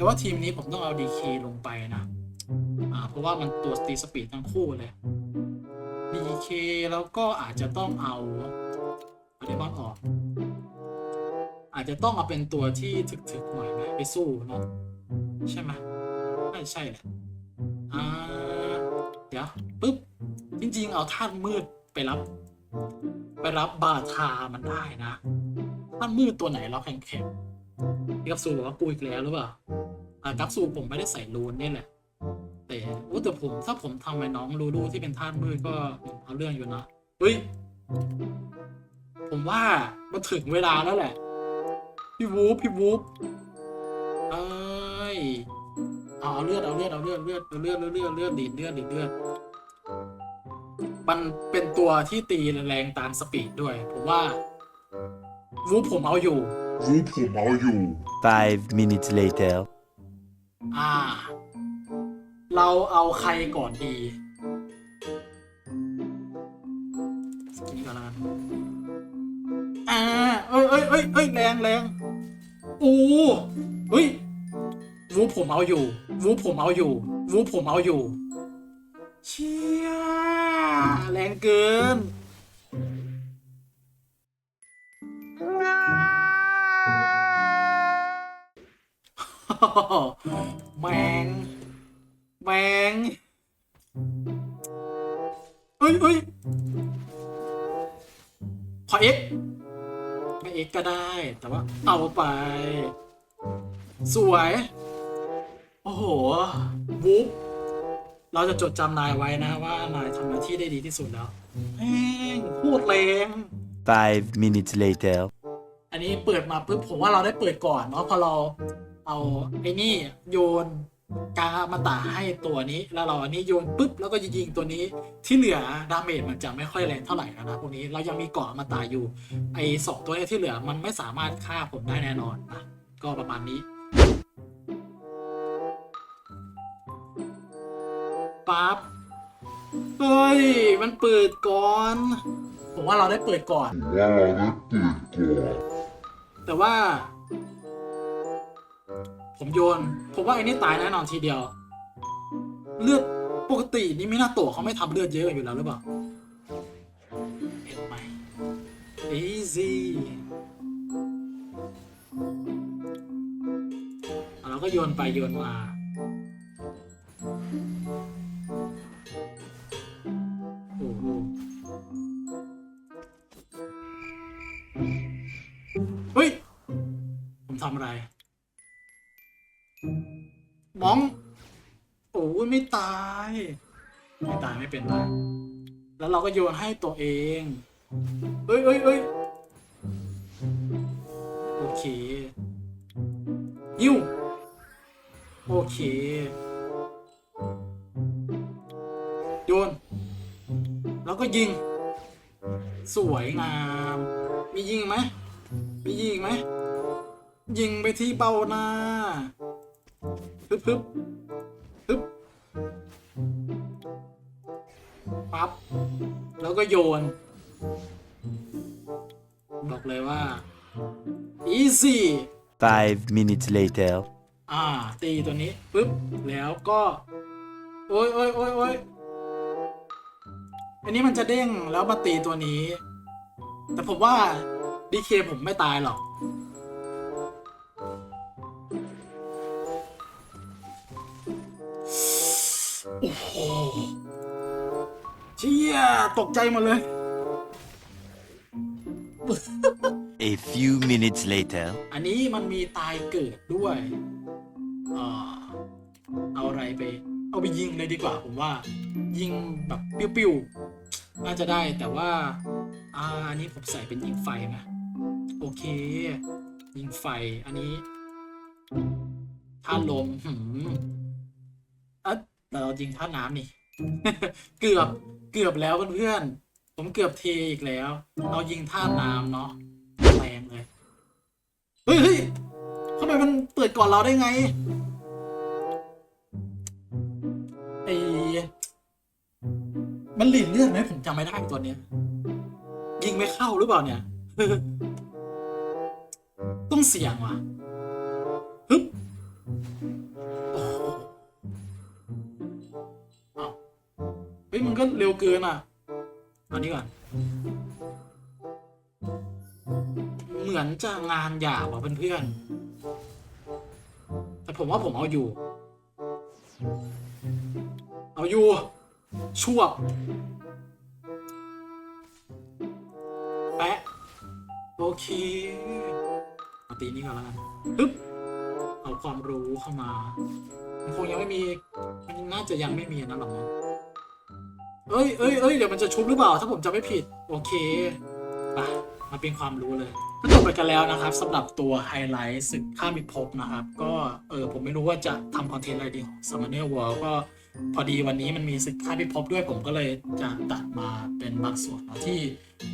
แต่ว่าทีมนี้ผมต้องเอาดีเคลงไปนะอ่าเพราะว่ามันตัวตีสปีดทั้งคู่เลยดีเคแล้วก็อาจจะต้องเอาเอาเดมอนออก อาจจะต้องเอาเป็นตัวที่ถึกๆหน่อยไหมไปสู้เนาะใช่ไหมไม่ใช่แหละอ่าเดี๋ยวปุ๊บ จริงๆ เอาธาตุมืดไปรับ ไปรับบาทามันได้นะธาตุมืดตัวไหนเราแข็งๆพี่กัปซูบอกว่ากูอีกแล้วหรือเปล่า อ่ากัปซูผมไม่ได้ใส่รูนนี่แหละ แต่โอ้แต่ผมถ้าผมทำไอ้น้องรูรูที่เป็นธาตุมืดก็เอาเรื่องอยู่นะเฮ้ย ผมว่ามันถึงเวลาแล้วแหละ พี่วูฟพี่วูฟเอ้ยเอาเอาเลือดเอาเลือดเอาเลือดเลือดเอาเลือดเลือดเลือดเลือดดีดเลือดดีดเลือดมันเป็นตัวที่ตีแรงตามสปีดด้วย ผมว่าวูฟผมเอาอยู่รู้ผมเอาอยู่ Five minutes later. อ่า เราเอาใครก่อนดีนี่ก่อนแล้วกันอ่าเอ้ยเอ้ยเอ้ยเอ้ยแรงแรงโอ้เฮ้ยวูผมเอาอยู่ วูผมเอาอยู่ วูผมเอาอยู่ เชี่ยแรงเกิน แมง แมงเอ้ยเอ้ยขอเอ็กไม่เอ็กก็ได้ แต่ว่าเอาไป สวย โอ้โหบุ๊กเราจะจดจำนายไว้นะว่านายทำหน้าที่ได้ดีที่สุดแล้วแม่งพูดแรง Five minutes later. อันนี้เปิดมาปุ๊บผมว่าเราได้เปิดก่อนเนาะพอเรา เอาไอ้นี่โยนกามาตาให้ตัวนี้ แล้วเราอันนี้โยนปุ๊บแล้วก็ยิงตัวนี้ที่เหลือดาเมจมันจะไม่ค่อยแรงเท่าไหร่นะพวกนี้เรายังมีเกาะอมาตาอยู่ ไอ้สองตัวเนี้ที่เหลือมันไม่สามารถฆ่าผมได้แน่นอนนะก็ประมาณนี้ปั๊บเฮ้ย มันเปิดก่อน ผมว่าเราได้เปิดก่อนว่าเราได้เปิดก่อนแต่ว่า ผมโยน ผมว่าไอ้นี่ตายแน่นอนทีเดียว เลือดปกตินี่มินาโตะเขาไม่ทำเลือดเยอะอยู่แล้วหรือเปล่าเห็นไหม easy เราก็โยนไปโยนมาโอ้โหเฮ้ย ผมทำอะไร มอง โอ้ยไม่ตาย ไม่ตายไม่เป็นไรแล้วเราก็โยนให้ตัวเองเอ้ยเอ้ยเอ้ยโอเคยิ้วโอเค โยน แล้วก็ยิง สวยงาม มียิงไหมมียิงไหม ยิงไปที่เบ้าหน้า ฮึบฮึบฮึบปั๊บ แล้วก็โยน บอกเลยว่า easy Five minutes later. อ่า ตีตัวนี้ปุ๊บ แล้วก็ โอ้ยโอ้ยโอ้ยโอ้ยอันนี้มันจะเด้งแล้วมาตีตัวนี้ แต่ผมว่าดีเคผมไม่ตายหรอก เชี่ยตกใจหมดเลย A few minutes later. อันนี้มันมีตายเกิดด้วยอ่าเอาอะไรไป เอาไปยิงเลยดีกว่าผมว่า ยิงแบบปิ้วๆน่าจะได้แต่ว่า อ่าอันนี้ผมใส่เป็นยิงไฟนะโอเค ยิงไฟอันนี้ท่าลมหืมเอะแต่เรายิงท่าน้ำนี่ เกือบ เกือบแล้วเพื่อนๆ ผมเกือบเทอีกแล้ว เรายิงท่าน้ำเนาะแรงเลยเฮ้ยเฮ้ยทำไมมันเปิดก่อนเราได้ไง ไอ้มันหลินเลือดไหมผมจำไม่ได้ตัวเนี้ย ยิงไม่เข้าหรือเปล่าเนี่ย ต้องเสี่ยงว่ะฮึบ ยมันก็เร็วเกินอะอันนี้ก่อน เหมือนจะงานหยาบอะเพื่อนๆแต่ผมว่าผมเอาอยู่ เอาอยู่ช่วบแปะโอเคเอาตีนี้ก่อนแล้วกันปึ๊บเอาความรู้เข้ามา มันคงยังไม่มี มันน่าจะยังไม่มีนะหรอก เอ้ยเอ้ยเอ้ยเดี๋ยวมันจะชุบหรือเปล่า ถ้าผมจำไม่ผิด โอเคไปมาเป็นความรู้เลยก็จบไปกันแล้วนะครับสำหรับตัวไฮไลท์ศึกข้ามิภพนะครับ ก็เออผมไม่รู้ว่าจะทำคอนเทนต์อะไรดีของ Summoner World ก็พอดีวันนี้มันมีศึกข้ามิภพด้วยผมก็เลยจะตัดมาเป็นบางส่วนที่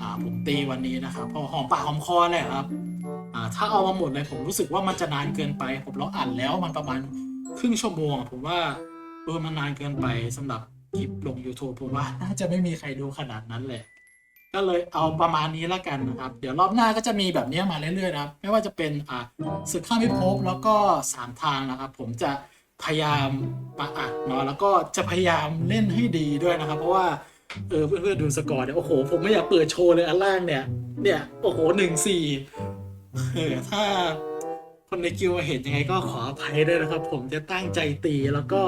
อ่าผมตีวันนี้นะครับพอหอมปากหอมคอเลยครับอ่าถ้าเอามาหมดเลยผมรู้สึกว่ามันจะนานเกินไป ผมลองอ่านแล้วมันประมาณครึ่งชั่วโมงผมว่าเออมันนานเกินไปสำหรับ คลิปลง YouTube ผมว่าน่าจะไม่มีใครดูขนาดนั้นเลยก็เลยเอาประมาณนี้ล้วกันนะครับ เดี๋ยวรอบหน้าก็จะมีแบบนี้มาเรื่อยๆนะครับ ไม่ว่าจะเป็นอ่าศึกข้ามพิภพแล้วก็สามทางนะครับ ผมจะพยายามมาอัดเนาะแล้วก็จะพยายามเล่นให้ดีด้วยนะครับ เพราะว่าเออเพื่อนๆดูสกอร์เนี่ยโอ้โหผมไม่อยากเปิดโชว์เลยอันล่างเนี่ยเนี่ยโอ้โหหนึ่งสี่เออถ้าคนในกิวเห็นยังไงก็ขออภัยด้วยนะครับ ผมจะตั้งใจตีแล้วก็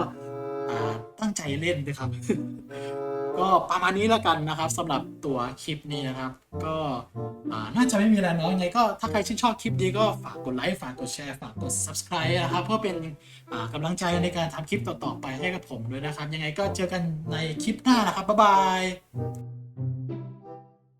ตั้งใจเล่นนะครับ ก็ประมาณนี้แล้วกันนะครับสำหรับตัวคลิปนี้นะครับ ก็น่าจะไม่มีอะไรเน้อยงไงก็ถ้าใครชื่นชอบคลิปนี้ก็ฝากกดไลค์ฝากกดแชร์ฝากกด subscribe นะครับ เพื่อเป็นอ่ากำลังใจในการทำคลิปต่อๆไปให้กับผมด้วยนะครับ ยังไงก็เจอกันในคลิปหน้านะครับบ๊ายบาย